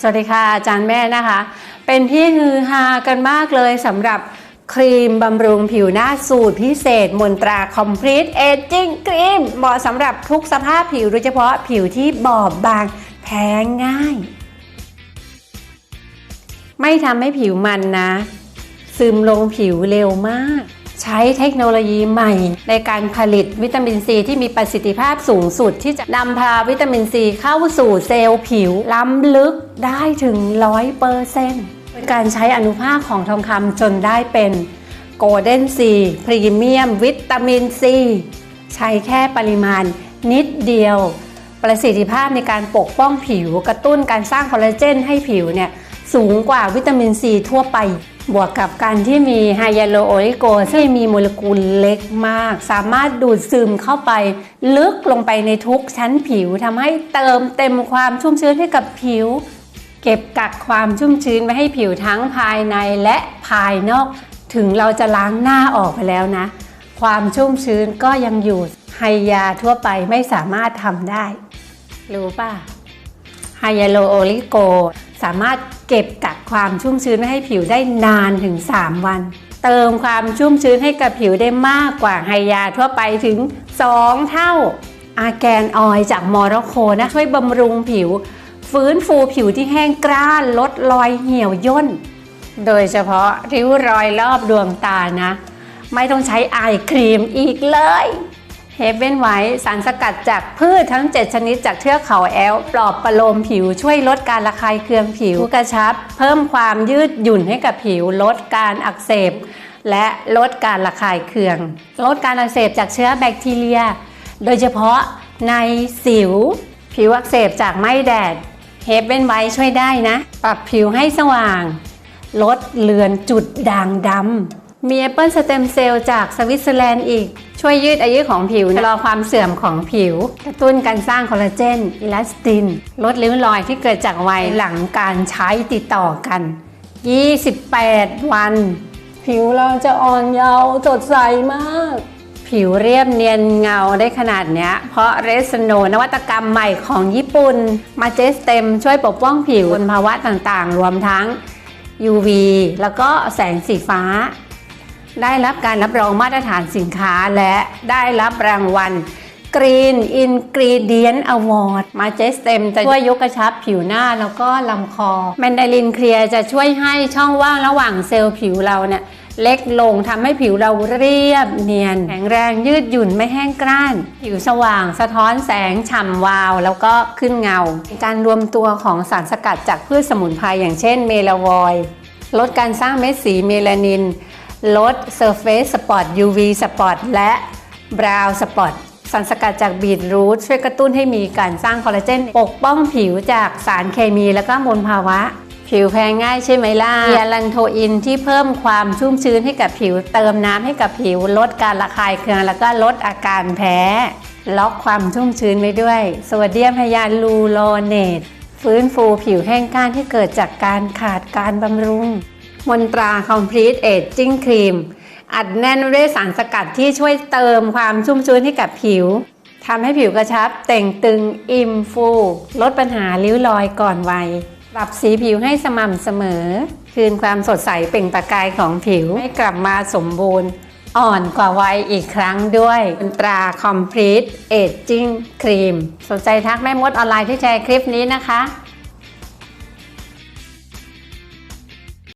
สวัสดีค่ะ อาจารย์แม่นะคะ เป็นที่ฮือฮากันมากเลยสำหรับครีมบำรุงผิวหน้าสูตรพิเศษมนตรา Complete Aging Cream เหมาะสำหรับทุกสภาพผิวโดยเฉพาะผิวที่บอบบางแพ้ง่าย ไม่ทำให้ผิวมันนะ ซึมลงผิวเร็วมาก ใช้เทคโนโลยีใหม่ ในการผลิตวิตามินซีที่มีประสิทธิภาพสูงสุด ที่จะนำพาวิตามินซีเข้าสู่เซลล์ผิว ล้ำลึกได้ถึง 100%เปอร์เซ็นต์การใช้อนุภาคของทองคำจนได้เป็นโกลเด้นซีพรีเมียมวิตามินซีใช้แค่ปริมาณนิดเดียว ประสิทธิภาพในการปกป้องผิว กระตุ้นการสร้างคอลลาเจนให้ผิวเนี่ยสูงกว่าวิตามินซีทั่วไป บวกกับการที่มีไฮยาลูโอริโกซึ่งมีโมเลกุลเล็กมาก สามารถดูดซึมเข้าไป ลึกลงไปในทุกชั้นผิวทำให้เติมเต็มความชุ่มชื้นให้กับผิว เก็บกักความชุ่มชื้นไว้ให้ผิวทั้งภายในและภายนอก ถึงเราจะล้างหน้าออกไปแล้วนะ ความชุ่มชื้นก็ยังอยู่ไฮยาทั่วไปไม่สามารถทำได้ รู้ป่ะไฮยาลูโอริโก สามารถเก็บกักความชุ่มชื้นไว้ให้ผิวได้นานถึง 3 วัน เติมความชุ่มชื้นให้กับผิวได้มากกว่าไฮยาทั่วไปถึง 2 เท่า อาแกนออยจากมอร็อกโกนะช่วยบำรุงผิว ฟื้นฟูผิวที่แห้งกร้านลดรอยเหี่ยวย่น โดยเฉพาะริ้วรอยรอบดวงตานะ ไม่ต้องใช้ไอครีมอีกเลย เฮเ e นไว้สารสกัดจากพืชทั้ง 7 ชนิดจากเทือกเขาแอล ปลอบประโลมผิวช่วยลดการระคายเคืองผิวกระชับ เพิ่มความยืดหยุ่นให้กับผิว ลดการอักเสบ และลดการระคายเคือง ลดการอักเสบจากเชื้อแบคทีเรีย โดยเฉพาะในสิว ผิวอักเสบจากไม่แดดเฮเ e นไว้ช่วยได้นะ ปรับผิวให้สว่าง ลดเลือนจุดด่างดำมีแอปเปิลสเต็มเซลล์จากสวิตเซอร์แลนด์อีก ช่วยยืดอายุของผิวชะลอความเสื่อมของผิว กระตุ้นการสร้างคอลลาเจนอิลาสติน ลดริ้วรอยที่เกิดจากวัยหลังการใช้ติดต่อกัน 28 วัน ผิวเราจะอ่อนเยาว์สดใสมาก ผิวเรียบเนียนเงาได้ขนาดเนี้ย เพราะเรสโนนวัตกรรมใหม่ของญี่ปุ่น มาเจสเต็มช่วยปกป้องผิวบนภาวะต่างๆ รวมทั้ง UV แล้วก็แสงสีฟ้า ได้รับการรับรองมาตรฐานสินค้าและได้รับรางวัล Green Ingredient Award มาเจสเต็มจะช่วยยกกระชับผิวหน้าแล้วก็ลำคอแมนดารินเคลียร์จะช่วยให้ช่องว่างระหว่างเซลล์ผิวเราเนี่ยเล็กลงทำให้ผิวเราเรียบเนียน แข็งแรงยืดหยุ่นไม่แห้งกร้าน ผิวสว่างสะท้อนแสงฉ่ำวาว แล้วก็ขึ้นเงา การรวมตัวของสารสกัดจากพืชสมุนไพรอย่างเช่นเมลาวอยด์ลดการสร้างเม็ดสีเมลานิน ลด Surface Spot UV Spot และ Brown Spot สารสกัดจากบีทรูทช่วยกระตุ้นให้มีการสร้างคอลลาเจนปกป้องผิวจากสารเคมีและก็มลภาวะ ผิวแพ้ง่ายใช่ไหมล่ะมีอะลันโทอินที่เพิ่มความชุ่มชื้นให้กับผิว เติมน้ำให้กับผิว ลดการระคายเคืองแล้วก็ลดอาการแพ้ ล็อกความชุ่มชื้นไว้ด้วยโซเดียมไฮยาลูโรเนตฟื้นฟูผิวแห้งก้านที่เกิดจากการขาดการบำรุง มนตรา Complete Aging Cream อัดแน่นด้วยสารสกัดที่ช่วยเติมความชุ่มชื้นให้กับผิวทำให้ผิวกระชับ แต่งตึงอิ่มฟู ลดปัญหาริ้วรอยก่อนวัย ปรับสีผิวให้สม่ำเสมอ คืนความสดใสเปล่งประกายของผิว ให้กลับมาสมบูรณ์ อ่อนกว่าวัยอีกครั้งด้วยมนตรา Complete Aging Cream สนใจทักแม่มดออนไลน์ที่แชร์คลิปนี้นะคะ